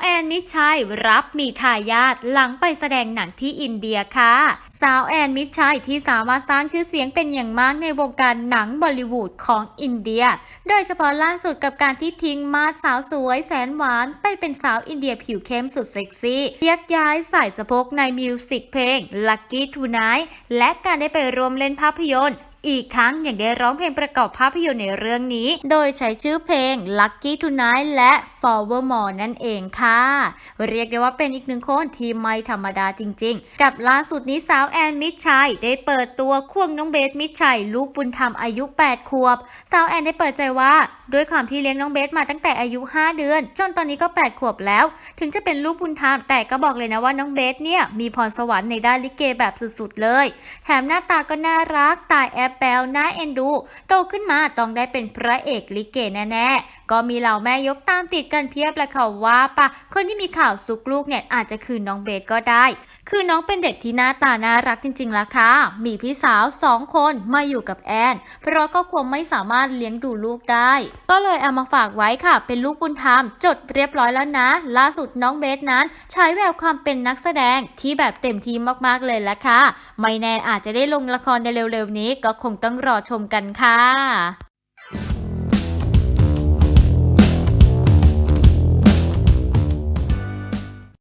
แอนมิชัยรับมีทายาทหลังไปแสดงหนังที่อินเดียค่ะ สาวแอนมิชัยที่สามารถสร้างชื่อเสียงเป็นอย่างมากในวงการหนังบอลิวูดของอินเดีย โดยเฉพาะล่าสุดกับการที่ทิ้งมาดสาวสวยแสนหวาน ไปเป็นสาวอินเดียผิวเข้มสุดเซ็กซี่ยักย้ายใส่สะโพกในมิวสิกเพลง Lucky Tonight และการได้ไปร่วมเล่นภาพยนตร์ อีกครั้งอย่างได้ร้องเพลงประกอบภาพยนตร์ในเรื่องนี้ โดยใช้ชื่อเพลง Lucky Tonight และ Forward More นั่นเองค่ะ เรียกได้ว่าเป็นอีกหนึ่งคนที่ไม่ธรรมดาจริง ๆ กับล่าสุดนี้สาวแอนมิดชัยได้เปิดตัวควงน้องเบสมิดชัยลูกบุญธรรมอายุ 8 ขวบ สาวแอนได้เปิดใจว่าด้วยความที่เลี้ยงน้องเบสมาตั้งแต่อายุ 5 เดือน จนตอนนี้ก็ 8 ขวบแล้ว ถึงจะเป็นลูกบุญธรรมแต่ก็บอกเลยนะว่าน้องเบสเนี่ยมีพรสวรรค์ในด้านลิเกแบบสุดๆเลย แถมหน้าตาก็น่ารักตายแอบแปลน่าเอ็นดู โตขึ้นมาต้องได้เป็นพระเอกลิเกแน่ๆ ก็มีเหล่าแม่ยกตามติดกันเพียบและเขาว่าปะคนที่มีข่าวสุกลูกเนี่ยอาจจะคือน้องเบสก็ได้ คือน้องเป็นเด็กที่หน้าตาน่ารักจริงๆล่ะค่ะ มีพี่สาวสองคนมาอยู่กับแอน เพราะครอบครัวไม่สามารถเลี้ยงดูลูกได้ ก็เลยเอามาฝากไว้ค่ะ เป็นลูกบุญธรรมจดเรียบร้อยแล้วนะ ล่าสุดน้องเบสนั้น ใช้แววความเป็นนักแสดงที่แบบเต็มที่มากๆเลยละค่ะ ไม่แน่อาจจะได้ลงละครในเร็วๆนี้ก็คงต้องรอชมกันค่ะ